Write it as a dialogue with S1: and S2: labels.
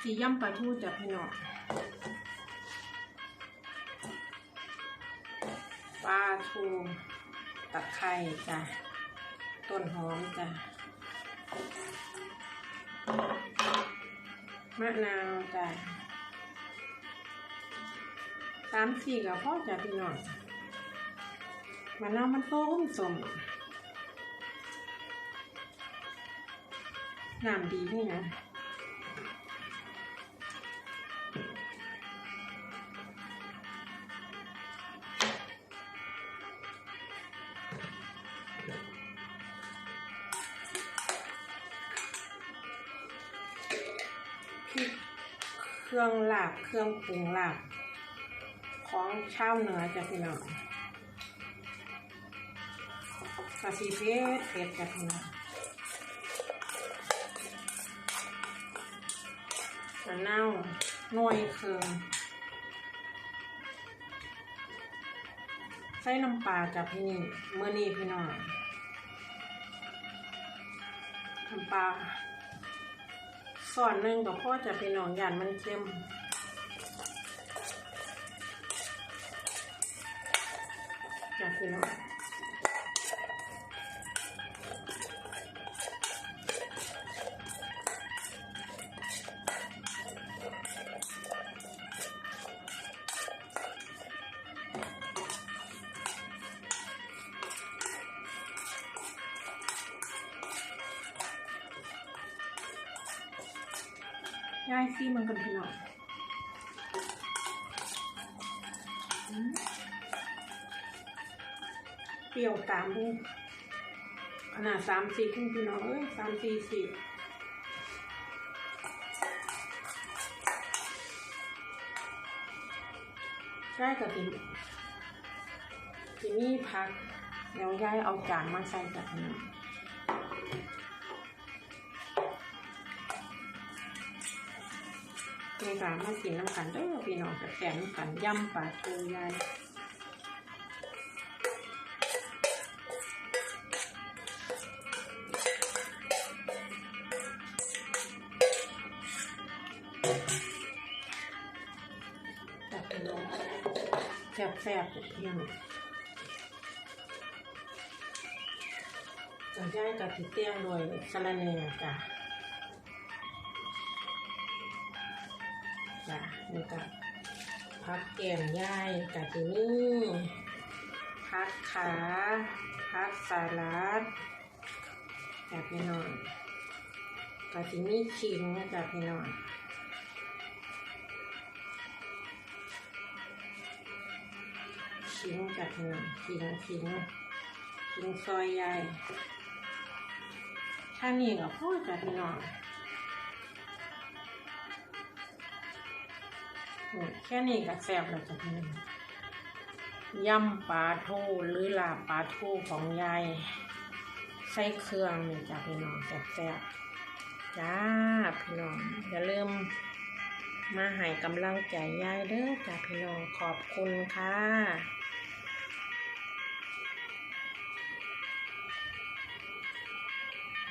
S1: สีย่ำปลาทูจ้ะพี่น้องปลาทูตะไคร้จ้ะต้นหอมจ้ะมะนาวจ้ะสามสี่กับพ่อจ้ะพี่น้องมะนาวมันโต้มสมน้ำดีนี่นะ เครื่องลาบเครื่องปรุงลาบ ของชาวเหนือจ้ะพี่น้องกะสีเผ็ดเผ็ดจ้ะพี่น้องมะนาวหน่วยเครื่องใส่น้ำปลาจ้ะพี่นี่เมื่อนี้พี่น้องน้ำปลา ส่วนหนึ่งกับพ่อจะเป็นหนองยานมันเค็มอยากพี่น้อ งย่ายซี่มันกันพี่น้องเปรี้ยวตามด้วยขนาดสามสี่ขึ้นพี่น้องเอ้ยสามสี่สี่ได้กับทีทีนี่พักเดี๋ยวย้ายเอาจานมาใส่กับนี้ ในการมากินน้ำกันเด้อพี่น้องกับแกงน้ำกันย่ำปลาทูยายแซ่บแซ่บๆพี่น้องจะย้ายกับที่เตี้ยงโดยสะระเนจ้ะ จ้ะนี่ก็พักแก้มย่ายกะที่นี่พักขาพักสลัดแบบพี่น้องกะที่นี่ขิงจ้ะพี่น้องขิงจ้ะพี่น้องขิงขิงขิงซอยยายท่านี่กับพ่อจ้ะพี่น้อง แค่นี้ก็แซ่บแล้วจ้ะพี่น้องยำปลาทูหรือลาบปลาทูของยายใส่เครื่องนี่จ้ะพี่น้องแซ่บๆจ้าพี่น้องอย่าลืมมาให้กำลังใจยายเด้อจ้ะพี่น้องขอบคุณค่ะ